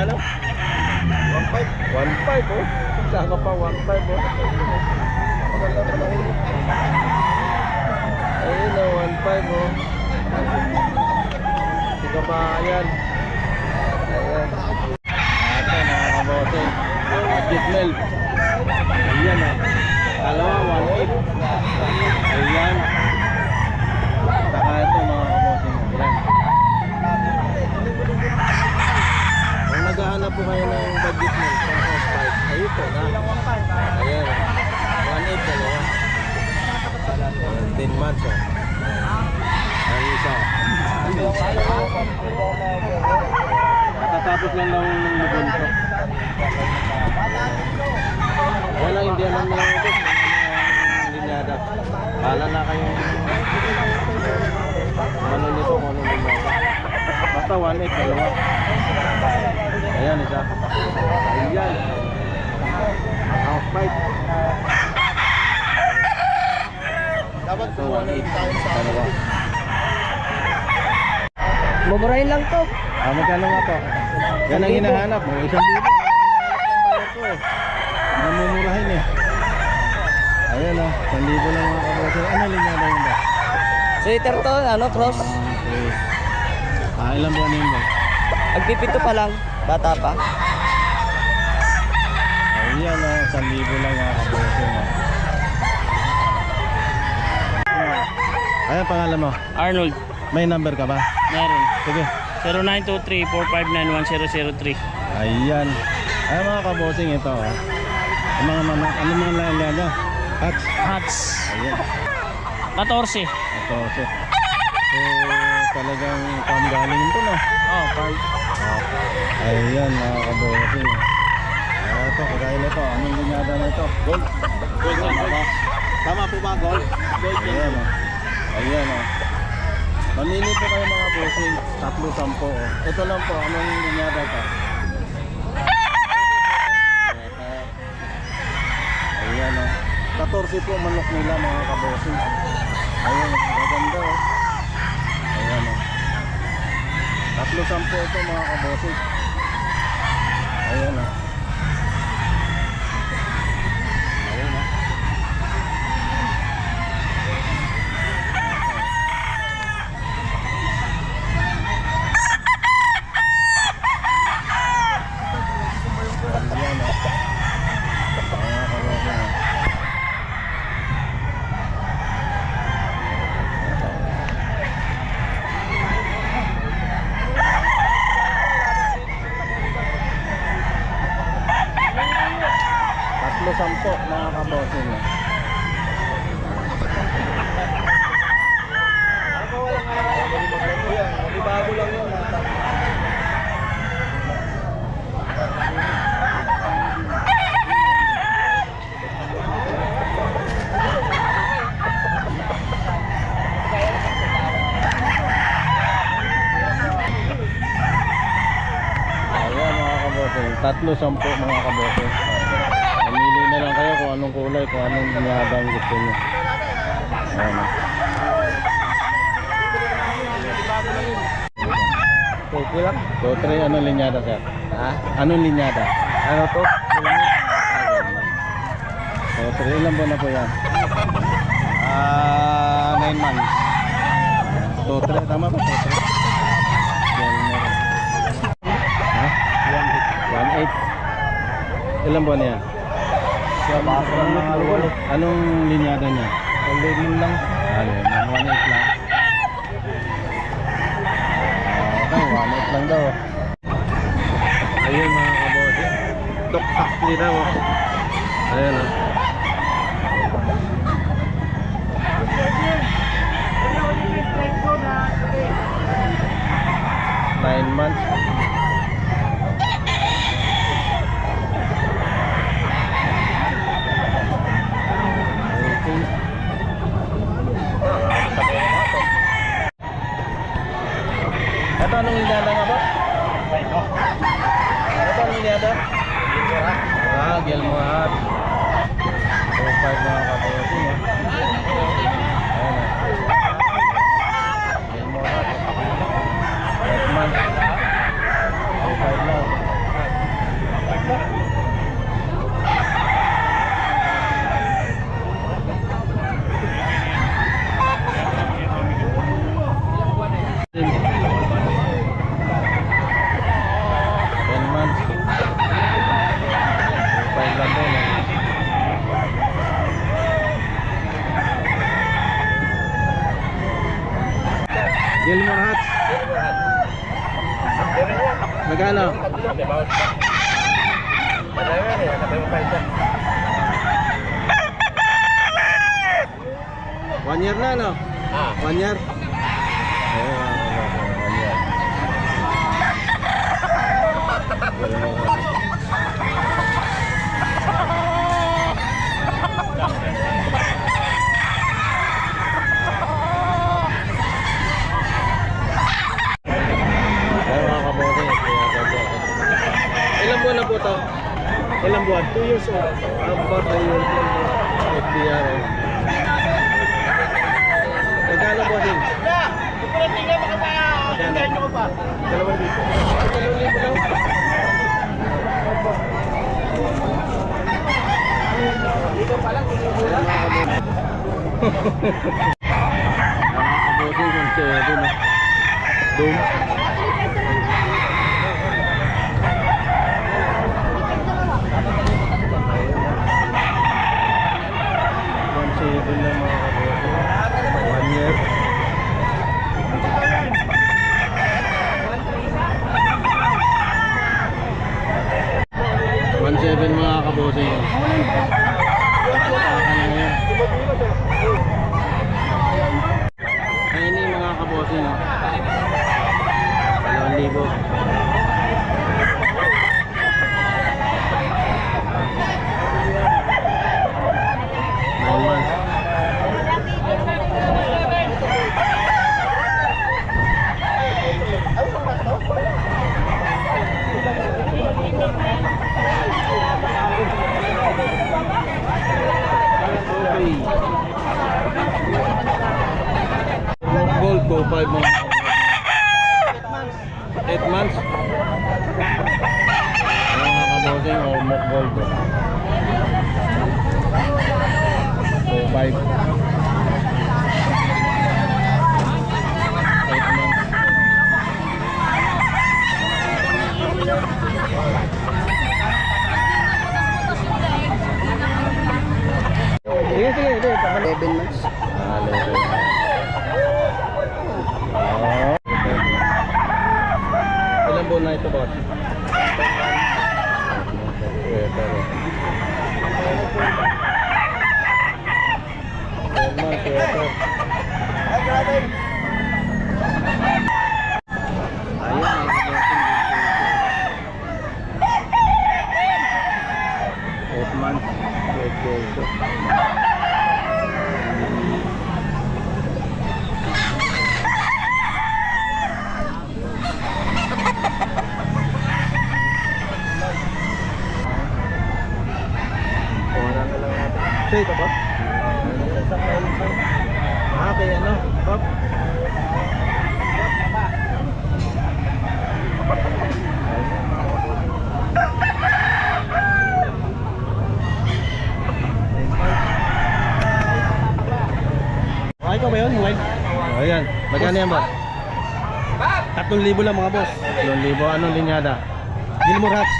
Magkano? 1.5. 1.5 oh. Saka pa 1.5 oh. Ayun oh, 1.5 oh. Sige pa, ayan. Ayan. Ito, nakakabote. Budget milk. Ayan ah. Dalawa, 1.8. Ayan. Saka ito mga kabote. Ayan. Kung naghahanap po kayo ng budget milk sa house pipe, ayun po na. Ayan. 1.8 dalawa. Ayan, 10 months oh. Ang isa. Katatapos lang lang ng lubon ko. Wala lang, hindi alam nila ito. Linyada. Kala na kayong ano nito kung ano linyada. Basta 1.8 dalawa. Ayan isa. Ayan. Half pipe. Dapat Ito kumuha na 1.8. rin tayo sa Dalawa. Mumurahin lang to. Ah, magkano nga po? Yan ang hinahanap mo. Isang libo. Eh. Namumurahin eh. Ayan o. Isang libo lang mga kabote. Ano linyada yun ba? Sweater to, ano, cross. Okay. Ah, ilan buwan na yun ba? Agpipito pa lang. Bata pa. Ayan o. Isang libo lang mga kabote. no? Ayan pangalan mo. Arnold, May number ka ba? meron. Sige. 0923-459-1003. Ayan. Ayan mga kabosing ito. Oh. Ang mga mana, ano mga linyada? Hats. Hats. Ayan. 14. Ito, so, so talagang panggaling ito no. Oh, part. Ayan mga kabosing. Ah, ito, kagaya nito. Anong linyada na ito? Gold. Gold yan ba? Tama po ba, Gold? Gold yan. Ayan o. Ayan o. Mamili po kayo mga bossing. Tatlo sampo o. Ito lang po. Anong linyada ito? Ayan o. 14 po manok nila mga kabosing. Ayan, maganda o. Tatlo sampo ito mga kabosing. Ayan o. Ayan o. Ayan o. Mga kabosing o. Tatlo sampo mga kabosing o. Bago lang yun. Ayan mga kabosing, tatlo sampo mga kabosing. Mamili na lang kayo kung anong kulay, kung anong ang gusto nyo. Ayan. o. Okay lang. So, try anong linyada sir? Ha? Anong linyada? Ano to? So, try ilan buwan na po yan? Ah, 9 months. So, try, tama ba? So, try. Yan, meron. Ha? 1.8. Ilan buwan na yan? Anong linyada niya? Ulit lang. Ano, 1.8 lang. Okay, 1.8 lang daw. Ayun mga kabote. Tuktak nila mo. Ayan o. Nine months. to? Ah, Gilmore Hub. 2.5 mga kapotin. Eh. One year na, no? Ah. One year? Ayun, mga kabossing, one year. Ayun, mga kabossing, kaya po. Ilang buwan na po to? Ilang buwan? 2 years old. About 2 years old. FDR. eh. Magkano po din? Magkano? Dalawang libo. Dalawang libo lang? Ah. One seven lang kabutin. One year. One seven mga kabosing. Ayun yung mga kabosing. oh. Dalawang libo. Nine months. Okay. Gold ko, 5 months. 8 months. Ang mga kabosing o mock gold ko. So, 5. 8 months. Sige, sige. Sige, 11 months. Ah, level. Oh. Ilang buwan na ito, boss? Sweater. Twelve months, sweater. Ayun, mga bossing. Eight months, eight days. Kuha na lang natin. Ito, ito ba? Ah, Pop? Okay ko ba yun? Wine? Oh, ayan. Magkano yan ba? 3,000 lang mga boss. 2,000. Anong linyada? Gilmore Hats.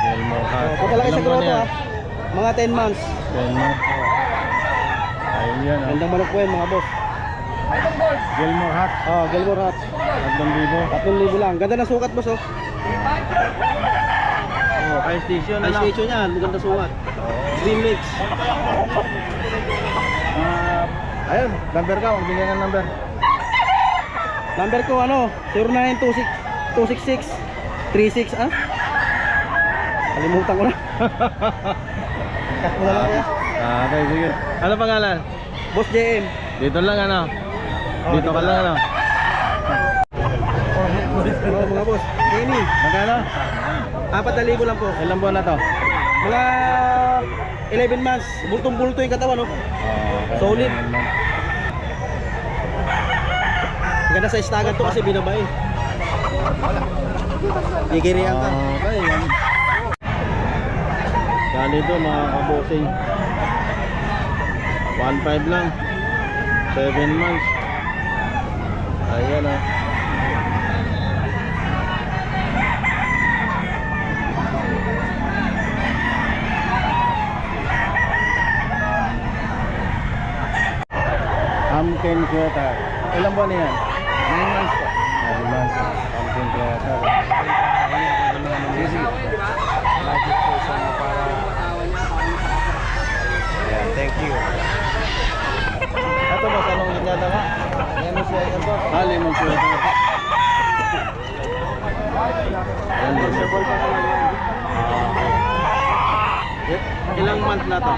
Gilmore Hut. Oh, Punta lang sa grotto yan? ha. Mga 10 months. 10 months. Ayun yan. ah. Gandang manok po yan mga boss. Gilmore Hut. Oh, Gilmore Hats. 3,000. 3,000 lang. Ganda ng sukat boss oh. Oh, high station na High lang. station yan. Maganda sukat. Legs. Ah, ayun, number ka. Magbigay ng number. Number ko ano? 0926 266 36 ah? Kalimutan ko na. Cut mo na lang kaya. Ah, okay, sige. Ano pangalan? Boss JM. Dito lang ano? Dito ka lang ano? Oh, mga boss. Kenny. Magkano? 4,000 lang po. Ilang buwan na to? Mga 11 months. Bultong-bulto yung katawan no? Okay. Solid. Maganda sa istagan to kasi binabay. Gigiriyan ka. Okay, yan. Ganito mga kabosing. 1.5 lang. 7 months. Ayan ah. Pumpkin sweater. Ilang buwan na yan? 9 months po. 9 months. Pumpkin sweater. Ayan, visible. Ah, Ilang month na to?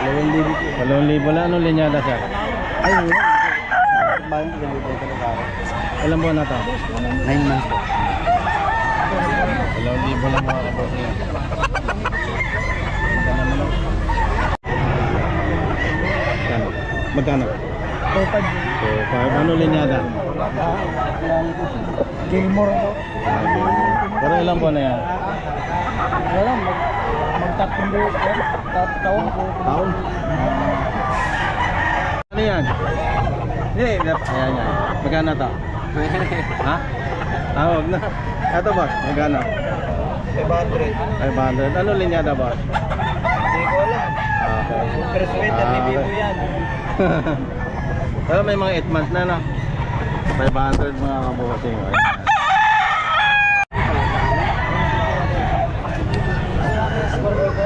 Dalawang libo. Dalawang libo lang. Anong linyada, sir? Ay, yun. Bayan ko yung ito talaga. Ilan buwan na to? 9 months po. Dalawang libo lang mga kabossing. Ganda naman oh. Magkano? Magkano? Total. So, five. Ano linyada? Gilmore po. Pero ilang buwan na yan? Wala, mag magtatlong. Taon po. Taon? Ano yan? Hindi, ayan yan. Magkano to? ha? Tawag na. Ito boss, magkano? 500. 500. Ano linyada boss? Hindi ko alam. Okay. Pero sweater Ah, ni Bibo okay. yan. Pero may mga 8 months na no? 500 mga kabuting. Ayan. Dalawang libo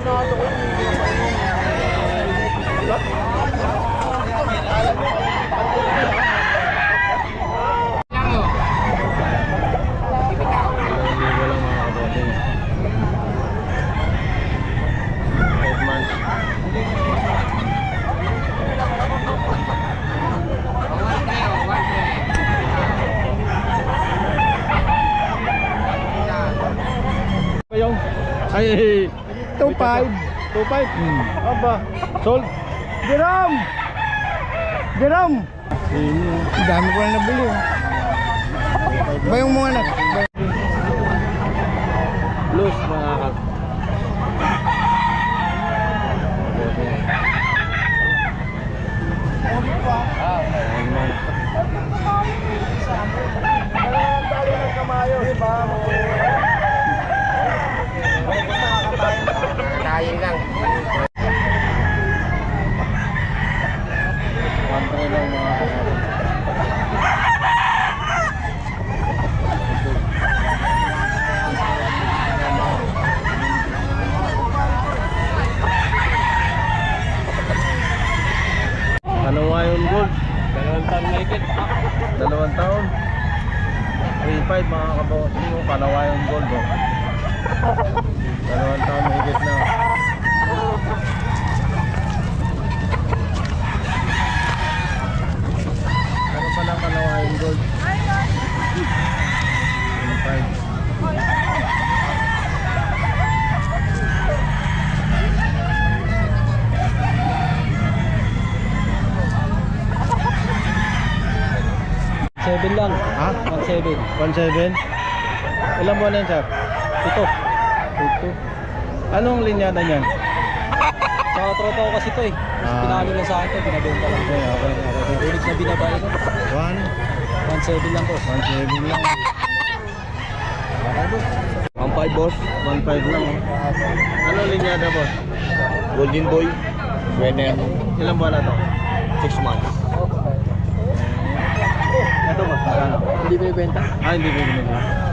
lang mga kabuting. 8 months. Yung ay 25 25 hmm. aba. Sold Diram! ini Ang dami ko na nabili. oh. Ba yung mga anak? blues mga kap Kaya lang. 1.7 lang. Ha? 1.7. 1.7? Ilang buwan yan, sir? Ito. Ito. Anong linyada niyan? Sa tropa ko kasi ito eh. Mas ah. Lang sa akin ito, binabenta lang. Okay, okay. okay. Ulit na binabayo ko. 1? 1.7 lang po. 1.7 lang. Okay, boss. 1.5 boss. 1.5 lang. Eh. Anong linyada boss? Golden Boy. Winner. Ilang buwan na ito? 6 months. Magkano? Hindi ba ibenta? Ah, hindi bibili.